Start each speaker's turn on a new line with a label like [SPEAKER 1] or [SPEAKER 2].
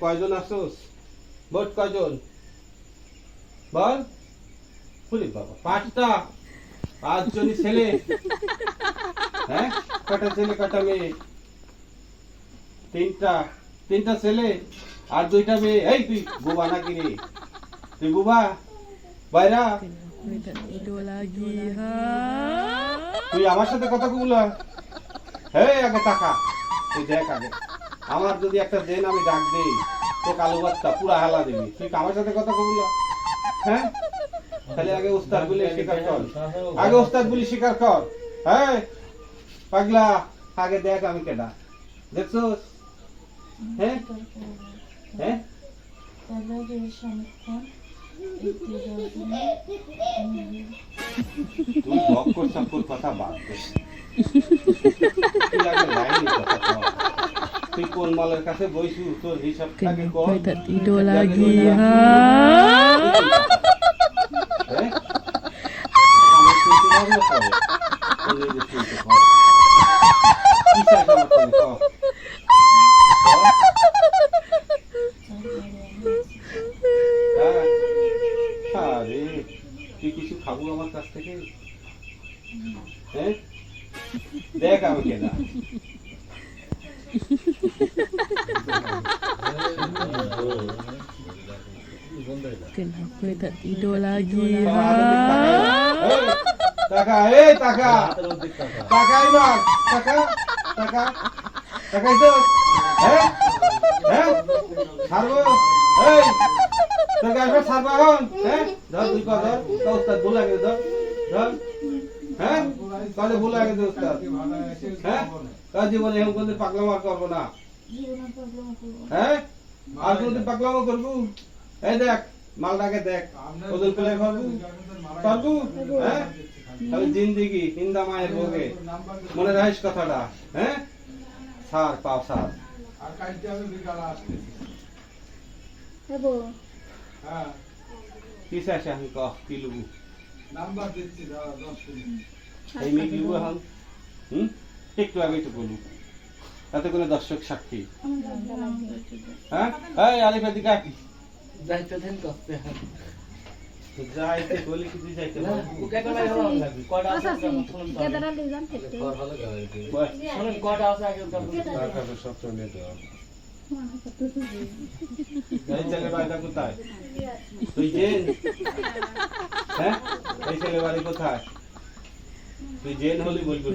[SPEAKER 1] কয়জন মোট কয়জন? বল। বাবা, পাঁচটা। ছেলে। হ্যাঁ? কটা ছেলে কটা মেয়ে? তিনটা। তিনটা ছেলে আর দুইটা মেয়ে। এই তুই নাকি রে? তুই বাইরা. তুই আমার সাথে কথা বলা। হ্যাঁ আগে টাকা তুই দেখ আগে। আমার যদি একটা দেন, আমি ডাক দেই। তো কালো বাচ্চা পুরা হালা দিবি। তুই কি আমার সাথে কথা বলা হ্যাঁ? তাহলে আগে উস্তাদ বলে স্বীকার কর। আগে উস্তাদ বলি স্বীকার কর। হ্যাঁ? পাগলা, আগে দেখ আমি কেডা। দেখছোস? হ্যাঁ? হ্যাঁ? তুই বক্কর চক্কর কথা বাদ দে। তুই আগে লাইনে কথা কর। তুই কোন মালের কাছে বইছু? তোর হিসাবটাকে কর।
[SPEAKER 2] Kenapa tak tidur lagi ha?
[SPEAKER 1] থেকে তুই কিছু খাব আমার কাছ থেকে? হ্যাঁ? দেখ আমি কেনা
[SPEAKER 2] Kenapa tak tidur lagi?
[SPEAKER 1] টাকা এই টাকা টাকা এবার টাকা টাকা টাকা তো হ্যাঁ হ্যাঁ ছাড়বো এই তোকে একবার ছাড়বো এখন হ্যাঁ ধর তুই কর ধর তো উস্তাদ ভুল লাগে ধর ধর হ্যাঁ? কাজে ভুল লাগে তো হ্যাঁ? কাজ জীবনে এরকম পাগলামো আর করব না। হ্যাঁ? আর কোনদিন পাগলামো করব? এই দেখ মালটাকে দেখ। ওজন করে করব পারব হ্যাঁ? তাহলে জিন্দিগি হিন্দা মায়ের ভোগে। মনে রাখিস কথাটা হ্যাঁ? সার পাও সার। কি চাইছে আমি কহ কি এখন হুম? একটু আগে তো বলু তাতে কোনো দর্শক সাক্ষী? হ্যাঁ? এই আলিফা দিকা
[SPEAKER 3] যাইতে দেন করতে
[SPEAKER 1] যাইতে বলি কিছু যাইতে
[SPEAKER 3] ওকে লাগবে। কটা আছে শুনুন কটা আছে আগে
[SPEAKER 1] সব চলে এই কোথায়? তুই হ্যাঁ এই ছেলে বাড়ি কোথায় তুই জেন হলি বলবি